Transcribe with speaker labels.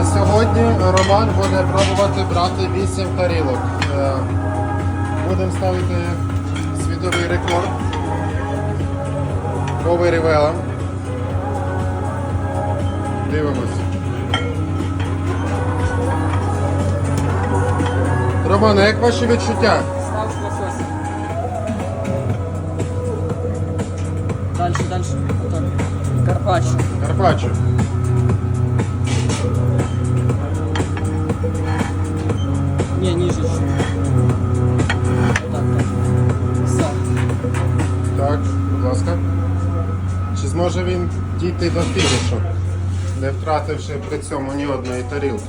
Speaker 1: Роман буде пробувати брати 8 тарілок. Е, Будемо ставити світовий рекорд по вирівелам. Дивимось. Роман, а як ваші відчуття?
Speaker 2: Став лосось. Дальше, дальше. Отак. Карпач.
Speaker 1: Карпаччо.
Speaker 2: Ні, еще. Вот Так, так. Все.
Speaker 1: Так, будь ласка. Чи зможе він дійти до фінішу, не втративши при цьому ні одної тарілки?